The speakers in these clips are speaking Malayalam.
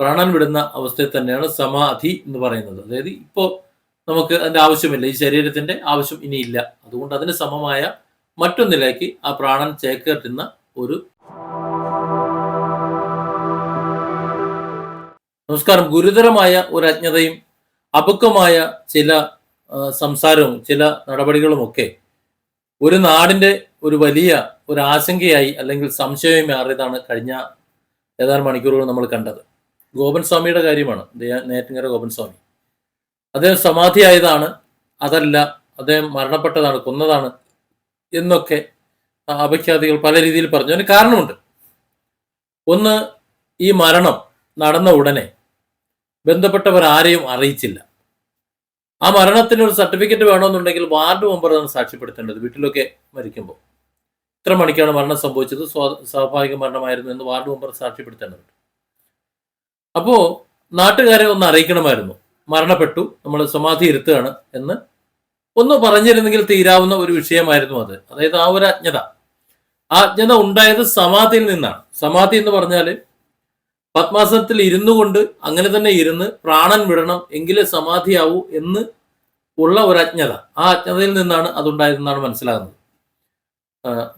പ്രാണൻ വിടുന്ന അവസ്ഥയിൽ തന്നെയാണ് സമാധി എന്ന് പറയുന്നത്. അതായത് ഇപ്പോൾ നമുക്ക് അതിന്റെ ആവശ്യമില്ല. ഈ ശരീരത്തിന്റെ ആവശ്യം ഇനിയില്ല. അതുകൊണ്ട് അതിന് സമമായ മറ്റൊന്നിലേക്ക് ആ പ്രാണൻ ചേക്കേറ്റുന്ന ഒരു നമസ്കാരം ഗുരുതരമായ ഒരു അജ്ഞതയും അപക്വമായ ചില സംസാരവും ചില നടപടികളുമൊക്കെ ഒരു നാടിന്റെ ഒരു വലിയ ഒരു ആശങ്കയായി അല്ലെങ്കിൽ സംശയമായി മാറിയതാണ് കഴിഞ്ഞ ഏതാനും മണിക്കൂറുകൾ നമ്മൾ കണ്ടത്. ഗോപൻ സ്വാമിയുടെ കാര്യമാണ് നേറ്റിങ്ങര ഗോപൻ സ്വാമി അദ്ദേഹം സമാധിയായതാണ് അതല്ല അദ്ദേഹം മരണപ്പെട്ടതാണ് കൊന്നതാണ് എന്നൊക്കെ അപഖ്യാതികൾ പല രീതിയിൽ പറഞ്ഞു. അതിന് കാരണമുണ്ട്. ഒന്ന് ഈ മരണം നടന്ന ഉടനെ ബന്ധപ്പെട്ടവർ ആരെയും അറിയിച്ചില്ല. ആ മരണത്തിന് ഒരു സർട്ടിഫിക്കറ്റ് വേണമെന്നുണ്ടെങ്കിൽ വാർഡ് മെമ്പർ മെമ്പറാണ് സാക്ഷ്യപ്പെടുത്തേണ്ടത് വീട്ടിലൊക്കെ മരിക്കുമ്പോൾ. ഇത്ര മണിക്കാണ് മരണം സംഭവിച്ചത് സ്വാ- സ്വാഭാവിക മരണമായിരുന്നു എന്ന് വാർഡ് മെമ്പർ സാക്ഷ്യപ്പെടുത്തേണ്ടതുണ്ട്. അപ്പോ നാട്ടുകാരെ ഒന്ന് അറിയിക്കണമായിരുന്നു. മരണപ്പെട്ടു നമ്മൾ സമാധി ഇരുത്തുകയാണ് എന്ന്. ഒന്ന് പറഞ്ഞിരുന്നെങ്കിൽ തീരാവുന്ന ഒരു വിഷയമായിരുന്നു അത്. അതായത് ആ ഒരു അജ്ഞത ആ അജ്ഞത ഉണ്ടായത് സമാധിയിൽ നിന്നാണ്. സമാധി എന്ന് പറഞ്ഞാൽ പത്മാസനത്തിൽ ഇരുന്നു കൊണ്ട് അങ്ങനെ തന്നെ ഇരുന്ന് പ്രാണൻ വിടണം എങ്കിലേ സമാധിയാവൂ എന്ന് ഉള്ള ഒരു അജ്ഞത ആ അജ്ഞതയിൽ നിന്നാണ് അതുണ്ടായതെന്നാണ് മനസ്സിലാകുന്നത്.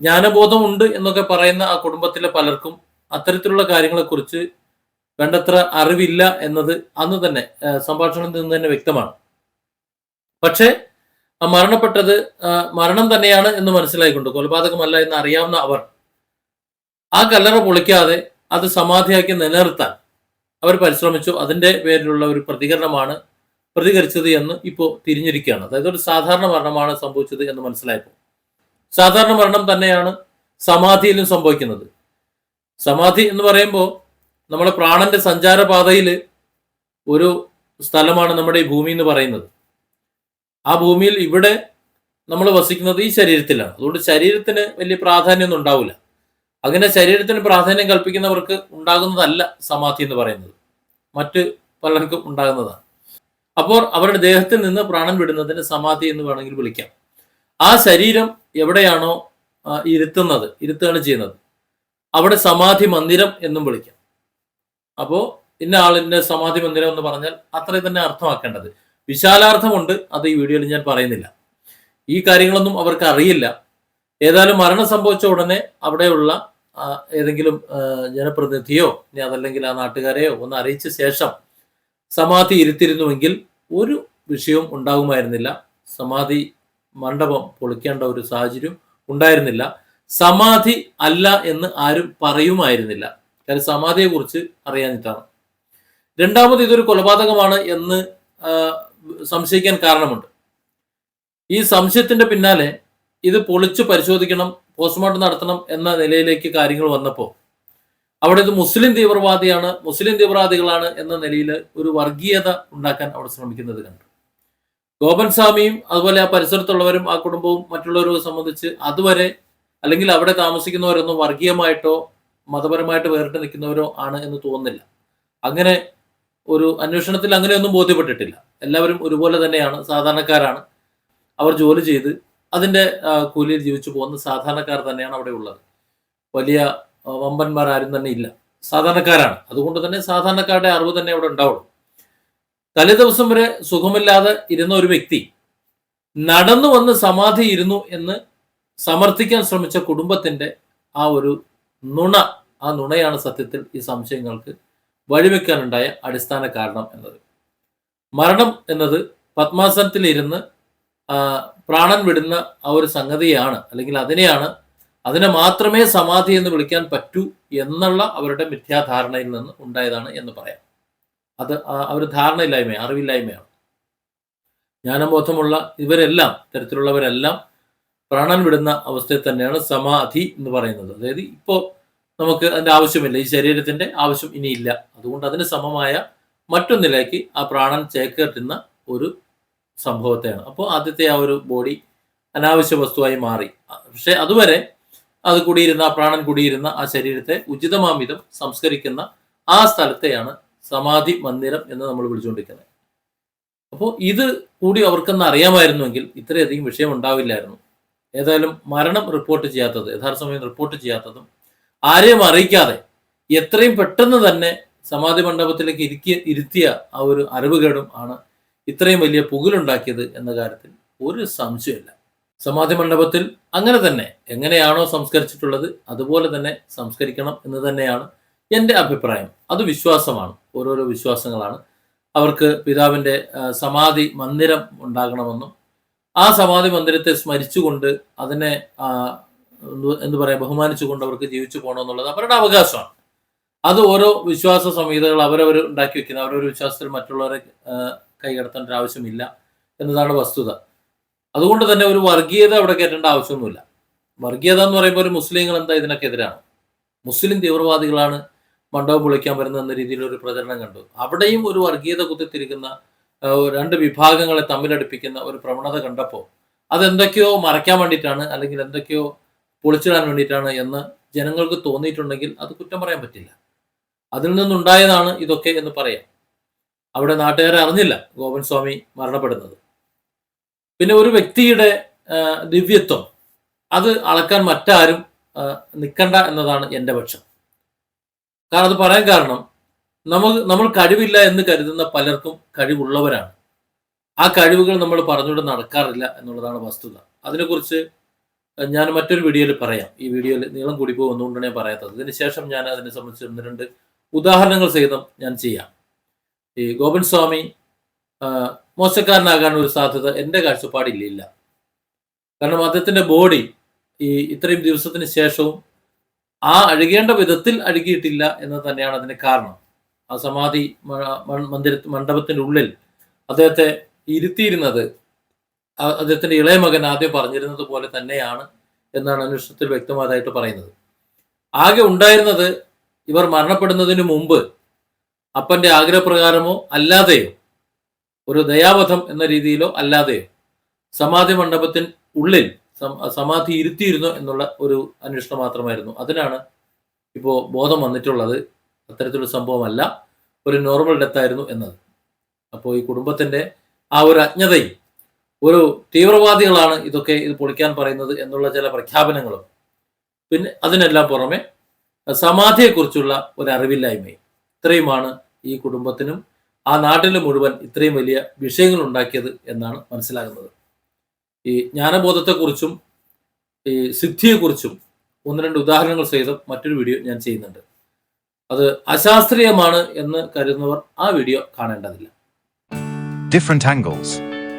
ജ്ഞാനബോധമുണ്ട് എന്നൊക്കെ പറയുന്ന ആ കുടുംബത്തിലെ പലർക്കും അത്തരത്തിലുള്ള കാര്യങ്ങളെക്കുറിച്ച് വേണ്ടത്ര അറിവില്ല എന്നത് അന്ന് തന്നെ സംഭാഷണത്തിൽ നിന്ന് തന്നെ വ്യക്തമാണ്. പക്ഷേ മരണപ്പെട്ടത് മരണം തന്നെയാണ് എന്ന് മനസ്സിലായിക്കൊണ്ട് കൊലപാതകമല്ല എന്ന് അറിയാവുന്ന അവർ ആ കല്ലറ പൊളിക്കാതെ അത് സമാധിയാക്കി നിലനിർത്താൻ അവർ പരിശ്രമിച്ചു. അതിന്റെ പേരിലുള്ള ഒരു പ്രതികരണമാണ് പ്രതികരിച്ചത് എന്ന് ഇപ്പോൾ തിരിഞ്ഞിരിക്കുകയാണ്. അതായത് ഒരു സാധാരണ മരണമാണ് സംഭവിച്ചത് എന്ന് മനസ്സിലായപ്പോൾ. സാധാരണ മരണം തന്നെയാണ് സമാധിയിലും സംഭവിക്കുന്നത്. സമാധി എന്ന് പറയുമ്പോൾ നമ്മുടെ പ്രാണന്റെ സഞ്ചാരപാതയിൽ ഒരു സ്ഥലമാണ് നമ്മുടെ ഈ ഭൂമി എന്ന് പറയുന്നത്. ആ ഭൂമിയിൽ ഇവിടെ നമ്മൾ വസിക്കുന്നത് ഈ ശരീരത്തിലാണ്. അതുകൊണ്ട് ശരീരത്തിന് വലിയ പ്രാധാന്യമൊന്നും ഉണ്ടാവില്ല. അങ്ങനെ ശരീരത്തിന് പ്രാധാന്യം കൽപ്പിക്കുന്നവർക്ക് ഉണ്ടാകുന്നതല്ല സമാധി എന്ന് പറയുന്നത്. മറ്റ് പലർക്കും ഉണ്ടാകുന്നതാണ്. അപ്പോൾ അവരുടെ ദേഹത്തിൽ നിന്ന് പ്രാണൻ വിടുന്നതിന് സമാധി എന്ന് വേണമെങ്കിൽ വിളിക്കാം. ആ ശരീരം എവിടെയാണോ ഇരുത്തുന്നത് ഇരുത്തുകയാണ് ചെയ്യുന്നത്. അവിടെ സമാധി മന്ദിരം എന്നും വിളിക്കാം. അപ്പോ ഇന്ന ആളിന്റെ സമാധി മന്ദിരം എന്ന് പറഞ്ഞാൽ അത്ര തന്നെ അർത്ഥമാക്കേണ്ടത്. വിശാലാർത്ഥമുണ്ട് അത് ഈ വീഡിയോയിൽ ഞാൻ പറയുന്നില്ല. ഈ കാര്യങ്ങളൊന്നും അവർക്ക് അറിയില്ല. ഏതായാലും മരണം സംഭവിച്ച ഉടനെ അവിടെയുള്ള ഏതെങ്കിലും ജനപ്രതിനിധിയോ ഇനി അതല്ലെങ്കിൽ ആ നാട്ടുകാരെയോ ഒന്ന് അറിയിച്ച ശേഷം സമാധി ഇരുത്തിരുന്നുവെങ്കിൽ ഒരു വിഷയവും ഉണ്ടാകുമായിരുന്നില്ല. സമാധി മണ്ഡപം പൊളിക്കേണ്ട ഒരു സാഹചര്യം ഉണ്ടായിരുന്നില്ല. സമാധി അല്ല എന്ന് ആരും പറയുമായിരുന്നില്ല. കാര്യം സമാധിയെ കുറിച്ച് അറിയാനിട്ടാണ് രണ്ടാമത് ഇതൊരു കൊലപാതകമാണ് എന്ന് സംശയിക്കാൻ കാരണമുണ്ട്. ഈ സംശയത്തിന്റെ പിന്നാലെ ഇത് പൊളിച്ച് പരിശോധിക്കണം പോസ്റ്റ്മോർട്ടം നടത്തണം എന്ന നിലയിലേക്ക് കാര്യങ്ങൾ വന്നപ്പോൾ അവിടെ ഇത് മുസ്ലിം തീവ്രവാദിയാണ് മുസ്ലിം തീവ്രവാദികളാണ് എന്ന നിലയിൽ ഒരു വർഗീയത ഉണ്ടാക്കാൻ അവിടെ ശ്രമിക്കുന്നത് കണ്ടു. ഗോപൻ സ്വാമിയും അതുപോലെ ആ പരിസരത്തുള്ളവരും ആ കുടുംബവും മറ്റുള്ളവരും സംബന്ധിച്ച് അതുവരെ അല്ലെങ്കിൽ അവിടെ താമസിക്കുന്നവരൊന്നും വർഗീയമായിട്ടോ മതപരമായിട്ട് വേറിട്ട് നിൽക്കുന്നവരോ ആണ് എന്ന് തോന്നുന്നില്ല. അങ്ങനെ ഒരു അന്വേഷണത്തിൽ അങ്ങനെയൊന്നും ബോധ്യപ്പെട്ടിട്ടില്ല. എല്ലാവരും ഒരുപോലെ തന്നെയാണ് സാധാരണക്കാരാണ്. അവർ ജോലി ചെയ്ത് അതിന്റെ കൂലിയിൽ ജീവിച്ചു പോകുന്ന സാധാരണക്കാർ തന്നെയാണ് അവിടെ ഉള്ളത്. വലിയ ആരും തന്നെ ഇല്ല. സാധാരണക്കാരാണ്. അതുകൊണ്ട് തന്നെ സാധാരണക്കാരുടെ അറിവ് തന്നെ അവിടെ ഉണ്ടാവുള്ളൂ. തലേ ദിവസം വരെ സുഖമില്ലാതെ ഇരുന്ന ഒരു വ്യക്തി നടന്നു വന്ന് സമാധി ഇരുന്നു എന്ന് സമർത്ഥിക്കാൻ ശ്രമിച്ച കുടുംബത്തിന്റെ ആ ഒരു നുണ. ആ നുണയാണ് സത്യത്തിൽ ഈ സംശയങ്ങൾക്ക് വഴിവെക്കാനുണ്ടായ അടിസ്ഥാന കാരണം എന്നത്. മരണം എന്നത് ആ, പ്രാണൻ വിടുന്ന ആ ഒരു സംഗതിയാണ് അല്ലെങ്കിൽ അതിനെയാണ് അതിനെ മാത്രമേ സമാധി എന്ന് വിളിക്കാൻ പറ്റൂ എന്നുള്ള അവരുടെ മിഥ്യാധാരണയിൽ നിന്ന് ഉണ്ടായതാണ് എന്ന് പറയാം. അത് അവർ ധാരണയില്ലായ്മ അറിവില്ലായ്മയാണ്. ജ്ഞാനബോധമുള്ള ഇവരെല്ലാം തരത്തിലുള്ളവരെല്ലാം പ്രാണൻ വിടുന്ന അവസ്ഥയിൽ തന്നെയാണ് സമാധി എന്ന് പറയുന്നത്. അതായത് ഇപ്പോൾ നമുക്ക് അതിന്റെ ആവശ്യമില്ല. ഈ ശരീരത്തിന്റെ ആവശ്യം ഇനിയില്ല. അതുകൊണ്ട് അതിന് സമമായ മറ്റൊന്നിലേക്ക് ആ പ്രാണൻ ചേക്കേറ്റുന്ന ഒരു സംഭവത്തെയാണ്. അപ്പോൾ ആദ്യത്തെ ആ ഒരു ബോഡി അനാവശ്യ വസ്തുവായി മാറി. പക്ഷെ അതുവരെ അത് കുടിയിരുന്ന ആ പ്രാണൻ കുടിയിരുന്ന ആ ശരീരത്തെ ഉചിതമാമിതം സംസ്കരിക്കുന്ന ആ സ്ഥലത്തെയാണ് സമാധി മന്ദിരം എന്ന് നമ്മൾ വിളിച്ചുകൊണ്ടിരിക്കുന്നത്. അപ്പോൾ ഇത് കൂടി അവർക്കൊന്ന് അറിയാമായിരുന്നുവെങ്കിൽ ഇത്രയധികം വിഷയം ഉണ്ടാവില്ലായിരുന്നു. ഏതായാലും മരണം റിപ്പോർട്ട് ചെയ്യാത്തത് യഥാർത്ഥ സമയം റിപ്പോർട്ട് ചെയ്യാത്തതും ആരെയും അറിയിക്കാതെ എത്രയും പെട്ടെന്ന് തന്നെ സമാധി മണ്ഡപത്തിലേക്ക് ഇരിക്കിയ ഇരുത്തിയ ആ ഒരു അറിവുകേടും ആണ് ഇത്രയും വലിയ പുകിലുണ്ടാക്കിയത് എന്ന കാര്യത്തിൽ ഒരു സംശയമില്ല സമാധി മണ്ഡപത്തിൽ അങ്ങനെ തന്നെ എങ്ങനെയാണോ സംസ്കരിച്ചിട്ടുള്ളത് അതുപോലെ തന്നെ സംസ്കരിക്കണം എന്ന് തന്നെയാണ് എന്റെ അഭിപ്രായം. അത് വിശ്വാസമാണ്. ഓരോരോ വിശ്വാസങ്ങളാണ്. അവർക്ക് പിതാവിന്റെ സമാധി മന്ദിരം ഉണ്ടാകണമെന്നും ആ സമാധി മന്ദിരത്തെ സ്മരിച്ചുകൊണ്ട് അതിനെ ആ, പറയാം ബഹുമാനിച്ചുകൊണ്ട് അവർക്ക് ജീവിച്ചു പോകണമെന്നുള്ളത് അവരുടെ അവകാശമാണ്. അത് ഓരോ വിശ്വാസ സംഹിതകൾ അവരവർ ഉണ്ടാക്കി വെക്കുന്ന അവരൊരു വിശ്വാസത്തിൽ മറ്റുള്ളവരെ കൈകടത്തേണ്ട ഒരു ആവശ്യമില്ല എന്നതാണ് വസ്തുത. അതുകൊണ്ട് തന്നെ ഒരു വർഗീയത അവിടെ കയറ്റേണ്ട ആവശ്യമൊന്നുമില്ല. വർഗീയത എന്ന് പറയുമ്പോൾ ഒരു മുസ്ലിങ്ങൾ എന്താ ഇതിനൊക്കെ എതിരാണ്? മുസ്ലിം തീവ്രവാദികളാണ് മണ്ഡപം പൊളിക്കാൻ വരുന്ന എന്ന രീതിയിൽ ഒരു പ്രചരണം കണ്ടു. അവിടെയും ഒരു വർഗീയത കുത്തിത്തിരിക്കുന്ന രണ്ട് വിഭാഗങ്ങളെ തമ്മിലടുപ്പിക്കുന്ന ഒരു പ്രവണത കണ്ടപ്പോൾ അതെന്തൊക്കെയോ മറയ്ക്കാൻ വേണ്ടിയിട്ടാണ് അല്ലെങ്കിൽ എന്തൊക്കെയോ പൊളിച്ചിടാൻ വേണ്ടിയിട്ടാണ് എന്ന് ജനങ്ങൾക്ക് തോന്നിയിട്ടുണ്ടെങ്കിൽ അത് കുറ്റം പറയാൻ പറ്റില്ല. അതിൽ നിന്നുണ്ടായതാണ് ഇതൊക്കെ എന്ന് പറയാം. അവിടെ നാട്ടുകാരെ അറിഞ്ഞില്ല ഗോപൻ സ്വാമി മരണപ്പെടുന്നത്. പിന്നെ ഒരു വ്യക്തിയുടെ ദിവ്യത്വം അത് അളക്കാൻ മറ്റാരും നിൽക്കണ്ട എന്നതാണ് എന്റെ പക്ഷം. കാരണം അത് പറയാൻ കാരണം നമുക്ക് നമ്മൾ കഴിവില്ല എന്ന് കരുതുന്ന പലർക്കും കഴിവുള്ളവരാണ്. ആ കഴിവുകൾ നമ്മൾ പറഞ്ഞുകൊണ്ട് നടക്കാറില്ല എന്നുള്ളതാണ് വസ്തുത. അതിനെക്കുറിച്ച് ഞാൻ മറ്റൊരു വീഡിയോയിൽ പറയാം. ഈ വീഡിയോയിൽ നീളം കൂടി പോകുന്നതുകൊണ്ടാണ് ഞാൻ പറയാത്തത്. ഇതിനുശേഷം ഞാൻ അതിനെ സംബന്ധിച്ച് ഒന്ന് രണ്ട് ഉദാഹരണങ്ങൾ സഹിതം ഞാൻ ചെയ്യാം. ഈ ഗോപൻ സ്വാമി മോശക്കാരനാകാൻ ഒരു സാധ്യത എന്റെ കാഴ്ചപ്പാടില്ല ഇല്ല കാരണം അദ്ദേഹത്തിന്റെ ബോഡി ഈ ഇത്രയും ദിവസത്തിന് ശേഷവും ആ അഴുകേണ്ട വിധത്തിൽ അഴുകിയിട്ടില്ല എന്ന് തന്നെയാണ് അതിന് കാരണം. ആ സമാധി മന്ദിര മണ്ഡപത്തിന്റെ ഉള്ളിൽ അദ്ദേഹത്തെ ഇരുത്തിയിരുന്നത് അദ്ദേഹത്തിന്റെ ഇളയ മകൻ ആദ്യം പറഞ്ഞിരുന്നത് പോലെ തന്നെയാണ് എന്നാണ് അന്വേഷണത്തിൽ വ്യക്തമായതായിട്ട് പറയുന്നത്. ആകെ ഉണ്ടായിരുന്നത് ഇവർ മരണപ്പെടുന്നതിന് മുമ്പ് അപ്പന്റെ ആഗ്രഹപ്രകാരമോ അല്ലാതെയോ ഒരു ദയാവധം എന്ന രീതിയിലോ അല്ലാതെയോ സമാധി മണ്ഡപത്തിന് ഉള്ളിൽ സമാധി ഇരുത്തിയിരുന്നു എന്നുള്ള ഒരു അന്വേഷണം മാത്രമായിരുന്നു. അതിനാണ് ഇപ്പോൾ ബോധം വന്നിട്ടുള്ളത്. അത്തരത്തിലൊരു സംഭവമല്ല. ഒരു നോർമൽ ഡെത്ത് ആയിരുന്നു എന്നത്. അപ്പോൾ ഈ കുടുംബത്തിന്റെ ആ ഒരു അജ്ഞതയും ഒരു തീവ്രവാദികളാണ് ഇതൊക്കെ ഇത് പൊളിക്കാൻ പറയുന്നത് എന്നുള്ള ചില പ്രഖ്യാപനങ്ങളും. പിന്നെ അതിനെല്ലാം പുറമെ സമാധിയെക്കുറിച്ചുള്ള ഒരു അറിവില്ലായ്മയും ഇത്രയുമാണ് ഈ കുടുംബത്തിനും ആ നാട്ടിൽ മുഴുവൻ ഇത്രയും വലിയ വിഷയങ്ങൾ ഉണ്ടാക്കിയത് എന്നാണ് മനസ്സിലാകുന്നത്. ഈ ജ്ഞാനബോധത്തെക്കുറിച്ചും ഈ സിദ്ധിയെക്കുറിച്ചും ഒന്ന് രണ്ട് ഉദാഹരണങ്ങൾ സഹിതം മറ്റൊരു വീഡിയോ ഞാൻ ചെയ്യുന്നുണ്ട്. അത് അശാസ്ത്രീയമാണ് എന്ന് കരുതുന്നവർ ആ വീഡിയോ കാണേണ്ടതില്ല. Different angles.